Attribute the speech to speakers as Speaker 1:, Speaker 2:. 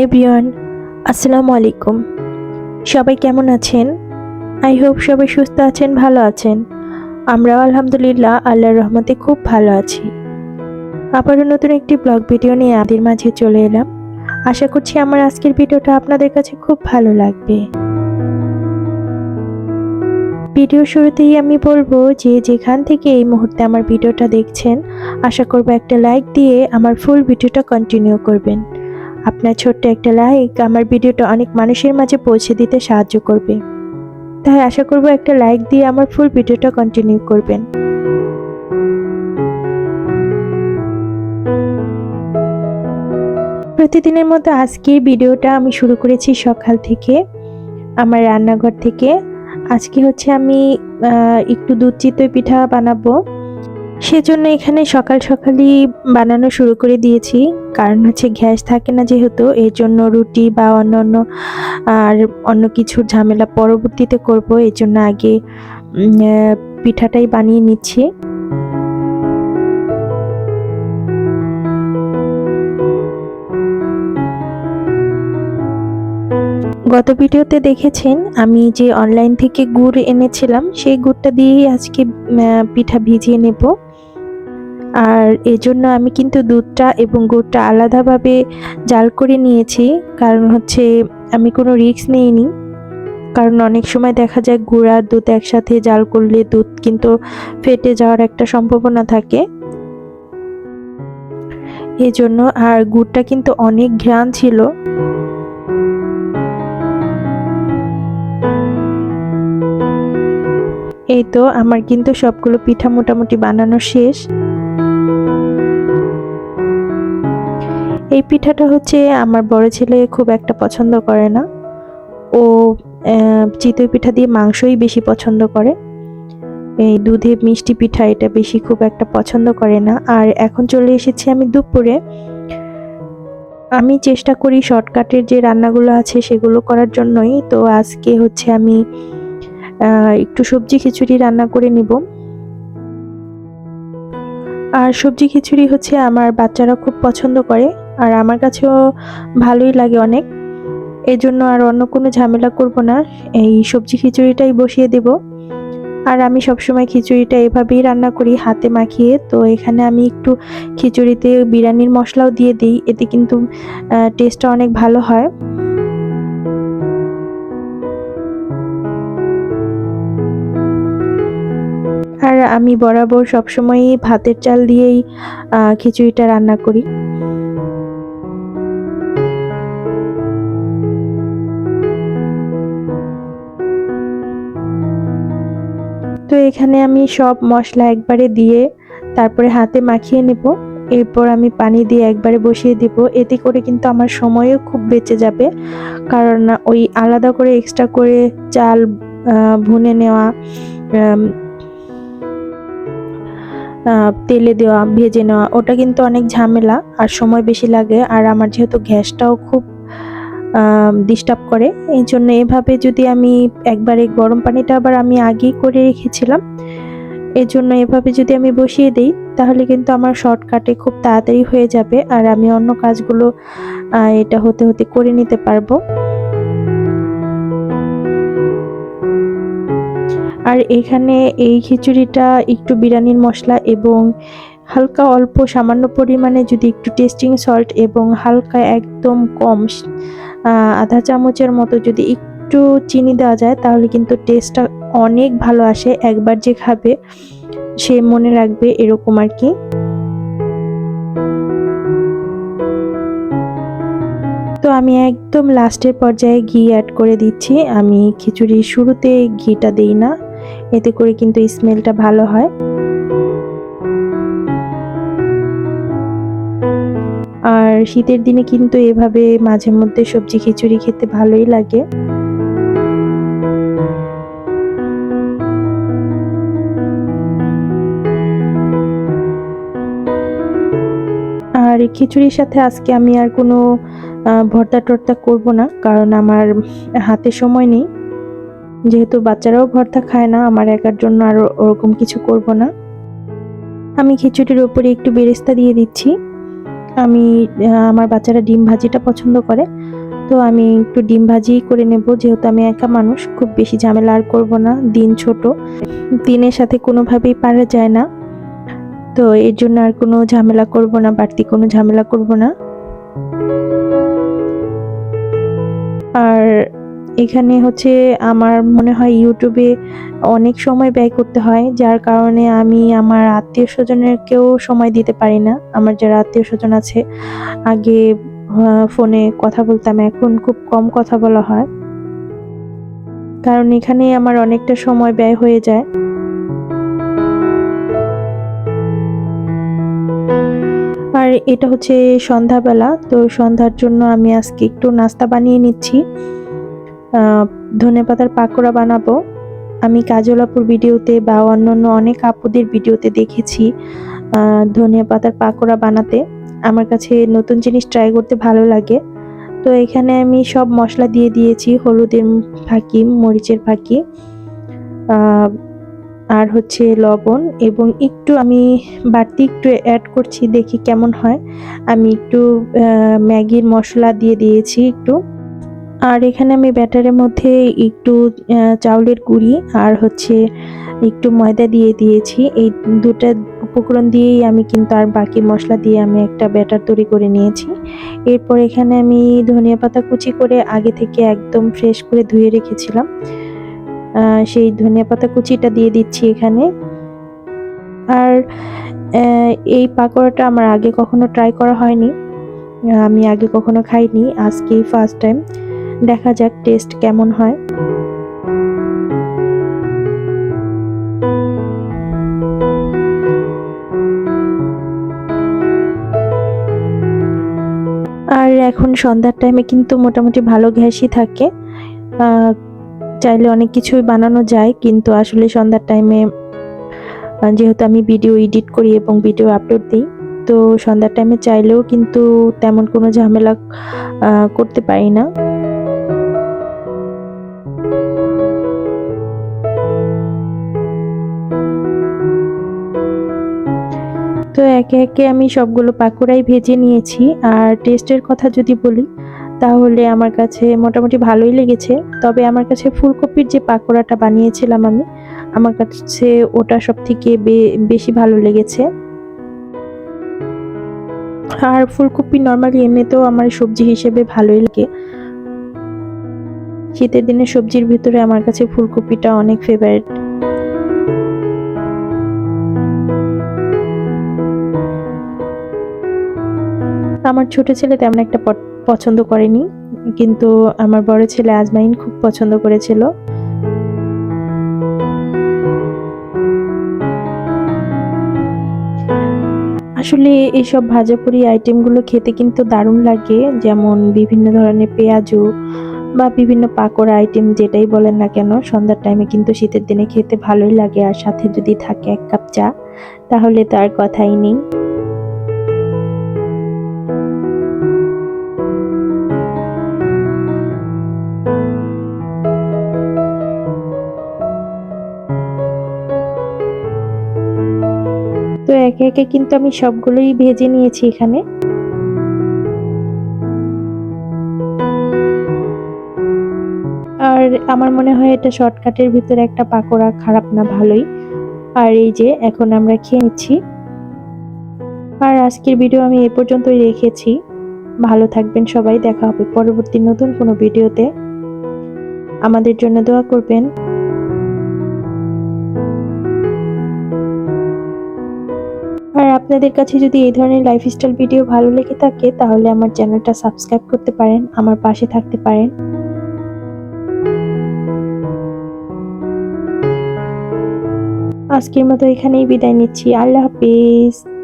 Speaker 1: High Brian আসসালামু আলাইকুম। সবাই কেমন আছেন? আই হোপ সবাই সুস্থ আছেন, ভালো আছেন। আমরাও আলহামদুলিল্লাহ আল্লাহর রহমতে খুব ভালো আছি। আবারও নতুন একটি ব্লগ ভিডিও নিয়ে আমাদের মাঝে চলে এলাম। আশা করছি আমার আজকের ভিডিওটা আপনাদের কাছে খুব ভালো লাগবে। ভিডিও শুরুতেই আমি বলব যে যেখান থেকে এই মুহূর্তে আমার ভিডিওটা দেখছেন, আশা করব একটা লাইক দিয়ে আমার ফুল ভিডিওটা কন্টিনিউ করবেন। আপনার ছোট্ট একটা লাইক আমার ভিডিওটা অনেক মানুষের মাঝে পৌঁছে দিতে সাহায্য করবে। তাই আশা করব একটা লাইক দিয়ে আমার ফুল ভিডিওটা কন্টিনিউ করবেন। প্রতিদিনের মতো আজকের ভিডিওটা আমি শুরু করেছি সকাল থেকে, আমার রান্নাঘর থেকে। আজকে হচ্ছে আমি একটু দুধ চিতই পিঠা বানাবো। সেজন্য এখানে সকাল সকালই বানানো শুরু করে দিয়েছি। কারণ হচ্ছে গ্যাস থাকে না যেহেতু, এর জন্য রুটি বা অন্য অন্য আর অন্য কিছুর ঝামেলা পরবর্তীতে করব। এর জন্য আগে পিঠাটাই বানিয়ে নিচ্ছি। গত ভিডিওতে দেখেছেন, আমি যে অনলাইন থেকে গুড় এনেছিলাম, সেই গুড়টা দিয়েই আজকে পিঠা ভিজিয়ে নেব। আর এজন্য আমি কিন্তু দুধটা এবং গুড়টা আলাদাভাবে জাল করে নিয়েছি। কারণ হচ্ছে আমি কোনো রিস্ক নিইনি। কারণ অনেক সময় দেখা যায় গুড় আর দুধ একসাথে জাল করলে দুধ কিন্তু ফেটে যাওয়ার একটা সম্ভাবনা থাকে। এজন্য আর গুড়টা কিন্তু অনেক ঘ্রাণ ছিল। এই তো আমার কিন্তু সবগুলো পিঠা মোটামুটি বানানো শেষ। এই পিঠাটা হচ্ছে আমার বড় ছেলে খুব একটা পছন্দ করে না। ও চিতই পিঠা দিয়ে মাংসই বেশি পছন্দ করে। এই দুধে মিষ্টি পিঠা এটা বেশি খুব একটা পছন্দ করে না। আর এখন চলে এসেছি আমি দুপুরে। আমি চেষ্টা করি শর্টকাটের যে রান্নাগুলো আছে সেগুলো করার জন্যই। তো আজকে হচ্ছে আমি একটু সবজি খিচুড়ি রান্না করে নিব। আর সবজি খিচুড়ি হচ্ছে আমার বাচ্চারা খুব পছন্দ করে। আর আমার কাছেও ভালোই লাগে অনেক। এই জন্য আর অন্য কোনো ঝামেলা করব না। এই সবজি খিচুড়িটাই বসিয়ে দেব। আর আমি সবসময় খিচুড়িটা এভাবেই রান্না করি, হাতে মাখিয়ে। তো এখানে আমি একটু খিচুড়িতে বিরিয়ানির মশলাও দিয়ে দিই, এতে কিন্তু টেস্টটা অনেক ভালো হয়। আর আমি বরাবর সবসময়ই ভাতের চাল দিয়েই খিচুড়িটা রান্না করি। এখানে আমি সব মশলা একবারে দিয়ে তারপরে হাতে মাখিয়ে নেব। এরপর আমি পানি দিয়ে একবারে বসিয়ে দিব। এতে করে কিন্তু আমার সময়ও খুব বেঁচে যাবে। কারণ ওই আলাদা করে এক্সট্রা করে চাল ভুনে নেওয়া তেলে দেওয়া, ভেজে নেওয়া, ওটা কিন্তু অনেক ঝামেলা, আর সময় বেশি লাগে। আর আমার যেহেতু গ্যাসটাও খুব ডিস্টার্ব করে। এই জন্য এভাবে যদি আমি একবারে গরম পানিটা আবার আমি আগেই করে রেখেছিলাম এর জন্য এভাবে যদি আমি বসিয়ে দিই, তাহলে কিন্তু আমার শর্টকাটে খুব তাড়াতাড়ি হয়ে যাবে আর আমি অন্য কাজগুলো এটা হতে হতে করে নিতে পারব। আর এখানে এই খিচুড়িটা একটু বিরিয়ানির মশলা এবং হালকা অল্প সামান্য পরিমাণে যদি একটু টেস্টিং সল্ট এবং হালকা একদম কম আধা চামচের মতো যদি একটু চিনি দেওয়া যায়, তাহলে কিন্তু টেস্টটা অনেক ভালো আসে। একবার যে খাবে, সে মনে রাখবে এরকম আর কি। তো আমি একদম লাস্টের পর্যায়ে ঘি অ্যাড করে দিচ্ছি। আমি খিচুড়ির শুরুতে ঘিটা দেই না। এতে করে কিন্তু স্মেলটা ভালো হয়। আর শীতের দিনে কিন্তু এভাবে মাঝে মধ্যে সবজি খিচুড়ি খেতে ভালোই লাগে। আর খিচুড়ির সাথে আজকে আমি আর কোনো ভর্তা টর্তা করব না, কারণ আমার হাতে সময় নেই। যেহেতু বাচ্চারাও ভর্তা খায় না, আমার একার জন্য আর ওরকম কিছু করব না। আমি খিচুড়ির ওপরে একটু বেরেস্তা দিয়ে দিচ্ছি। আমি আমার বাচ্চারা ডিম ভাজিটা পছন্দ করে, তো আমি একটু ডিম ভাজি করে নেব। যেহেতু আমি একা মানুষ, খুব বেশি ঝামেলা আর করব না, দিন ছোট। দিনের সাথে কোনোভাবেই পারা যায় না। তো এর জন্য আর কোনো ঝামেলা করব না, বাড়তি কোনো ঝামেলা করব না। আর এখানে হচ্ছে আমার মনে হয় ইউটিউবে অনেক সময় ব্যয় করতে হয়, যার কারণে আমি আমার আত্মীয় স্বজনেরকেও সময় দিতে পারি না। আমার যারা আত্মীয় স্বজন আছে, আগে ফোনে কথা বলতাম, এখন খুব কম কথা বলা হয়। কারণ এখানে আমার অনেকটা সময় ব্যয় হয়ে যায়। আর এটা হচ্ছে সন্ধ্যাবেলা, তো সন্ধ্যার জন্য আমি আজকে একটু নাস্তা বানিয়ে নিচ্ছি। ধনে পাতার পাকোড়া বানাবো। আমি কাজলাপুর ভিডিওতে বা অন্যান্য অনেক আপুদের ভিডিওতে দেখেছি ধনে পাতার পাকোড়া বানাতে। আমার কাছে নতুন জিনিস ট্রাই করতে ভালো লাগে। তো এখানে আমি সব মশলা দিয়ে দিয়েছি, হলুদের ফাঁকি, মরিচের ফাঁকি আর হচ্ছে লবণ এবং একটু আমি বাড়তি একটু অ্যাড করছি দেখি কেমন হয়। আমি একটু ম্যাগির মশলা দিয়ে দিয়েছি একটু। আর এখানে আমি ব্যাটারের মধ্যে একটু চাউলের গুঁড়ি আর হচ্ছে একটু ময়দা দিয়ে দিয়েছি। এই দুটা উপকরণ দিয়েই আমি কিন্তু আর বাকি মশলা দিয়ে আমি একটা ব্যাটার তৈরি করে নিয়েছি। এরপর এখানে আমি ধনিয়া পাতা কুচি করে আগে থেকে একদম ফ্রেশ করে ধুয়ে রেখেছিলাম। সেই ধনিয়া পাতা কুচিটা দিয়ে দিচ্ছি এখানে। আর এই পাকোড়াটা আমার আগে কখনো ট্রাই করা হয়নি। আমি আগে কখনো খাইনি। আজকেই ফার্স্ট টাইম। দেখা যাক টেস্ট কেমন হয়। আর এখন সন্ধ্যার টাইমে কিন্তু মোটামুটি ভালো ঘ্যাসই থাকে। চাইলে অনেক কিছুই বানানো যায়, কিন্তু আসলে সন্ধ্যার টাইমে যেহেতু আমি ভিডিও এডিট করি এবং ভিডিও আপলোড দিই, তো সন্ধ্যার টাইমে চাইলেও কিন্তু তেমন কোনো ঝামেলা করতে পারি না। একে একে আমি সবগুলো পাকোড়াই ভেজে নিয়েছি। আর টেস্টের কথা যদি বলি, তাহলে আমার কাছে মোটামুটি ভালোই লেগেছে। তবে আমার কাছে ফুলকপির যে পাকোড়াটা বানিয়েছিলাম আমি, আমার কাছে ওটা সব থেকে বেশি ভালো লেগেছে। আর ফুলকপি নর্মালি এমনিতেও আমার সবজি হিসেবে ভালোই লাগে। শীতের দিনে সবজির ভিতরে আমার কাছে ফুলকপিটা অনেক ফেভারিট আমার ছোট ছেলে তেমন একটা পছন্দ করেনি, কিন্তু আমার বড় ছেলে আজমাইন খুব পছন্দ করেছিল। আসলে এইসব ভাজাপুরি আইটেমগুলো খেতে কিন্তু দারুণ লাগে, যেমন বিভিন্ন ধরনের পেঁয়াজু বা বিভিন্ন পাকোড়া আইটেম যেটাই বলেন না কেন, সন্ধ্যার টাইমে কিন্তু শীতের দিনে খেতে ভালোই লাগে, আর সাথে যদি থাকে এক কাপ চা, তাহলে তো আর কথাই নেই। একে একে কিন্তু আমি সবগুলোই ভেজে নিয়েছি এখানে। আর আমার মনে হয় এটা শর্টকাটের ভিতরে একটা পাকোড়া খারাপ না ভালোই। আর এই যে, এখন আমরা খেয়ে নিচ্ছি। আর আজকের ভিডিও আমি এ পর্যন্তই রেখেছি। ভালো থাকবেন সবাই, দেখা হবে পরবর্তী নতুন কোনো ভিডিওতে। আমাদের জন্য দোয়া করবেন। আপনাদের কাছে যদি এই ধরনের লাইফস্টাইল ভিডিও ভালো লেগে থাকে, তাহলে আমার চ্যানেলটা সাবস্ক্রাইব করতে পারেন, আমার পাশে থাকতে পারেন। আজকের মতো এখানেই বিদায় নিচ্ছি। আল্লাহ হাফিজ।